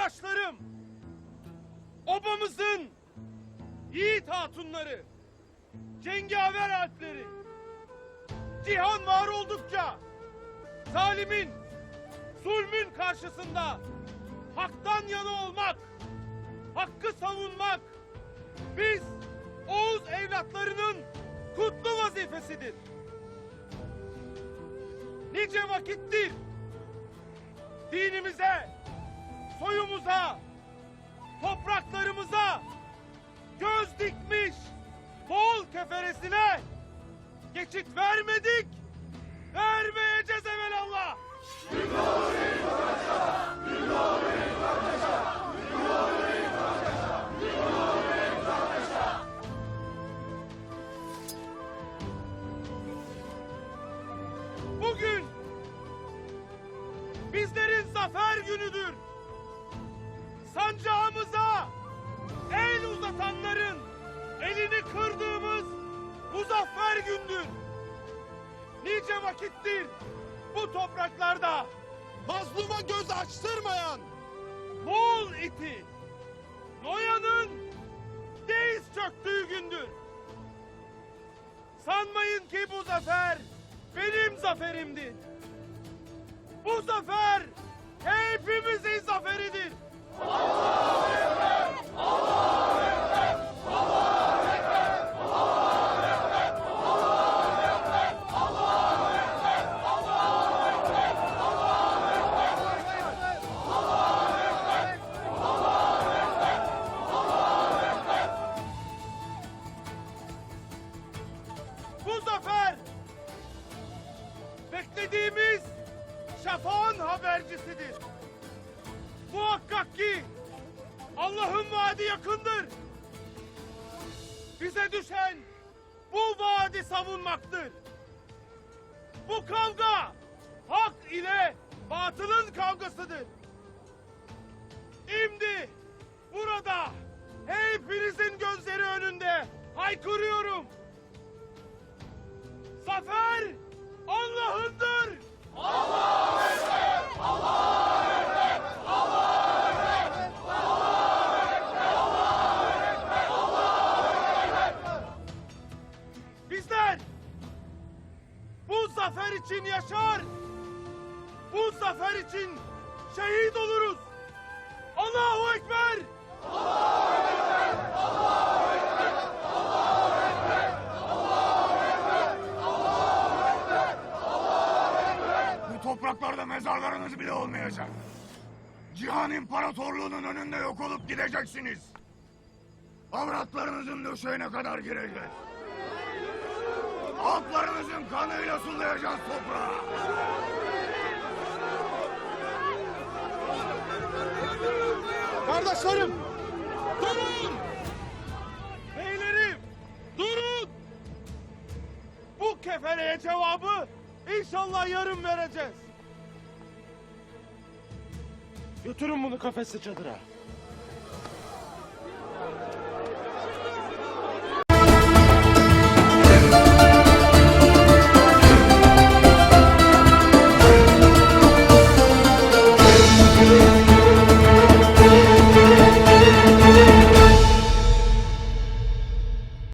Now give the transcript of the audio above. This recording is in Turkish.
Kardeşlerim, obamızın yiğit hatunları, cengaver alpleri, cihan var oldukça zalimin, zulmün karşısında haktan yana olmak, hakkı savunmak, biz Oğuz evlatlarının kutlu vazifesidir. Nice vakittir dinimize, soyumuza, topraklarımıza göz dikmiş Moğol keferesine geçit vermedik, vermeyeceğiz evelallah. Bugün bizlerin zafer günüdür. Sancağımıza el uzatanların elini kırdığımız muzaffer gündür. Nice vakittir bu topraklarda mazluma göz açtırmayan Moğol iti Noyan'ın deyiz çöktüğü gündür. Sanmayın ki bu zafer benim zaferimdir. Bu zafer hepimizin zaferidir. Bu zafer beklediğimiz şafağın habercisidir. Muhakkak ki Allah'ın vaadi yakındır. Bize düşen bu vaadi savunmaktır. Bu kavga hak ile batılın kavgasıdır. Zafer için yaşar. Bu zafer için şehit oluruz. Allahu Ekber. Bu topraklarda mezarlarınız bile olmayacak. Cihan İmparatorluğu'nun önünde yok olup gideceksiniz. Avratlarınızın döşeğine kadar gireceğiz. Altlarınızın kanıyla sulayacağız toprağı. Kardeşlerim, durun! Beylerim, durun! Bu kefereye cevabı inşallah yarın vereceğiz. Götürün bunu kafesli çadıra.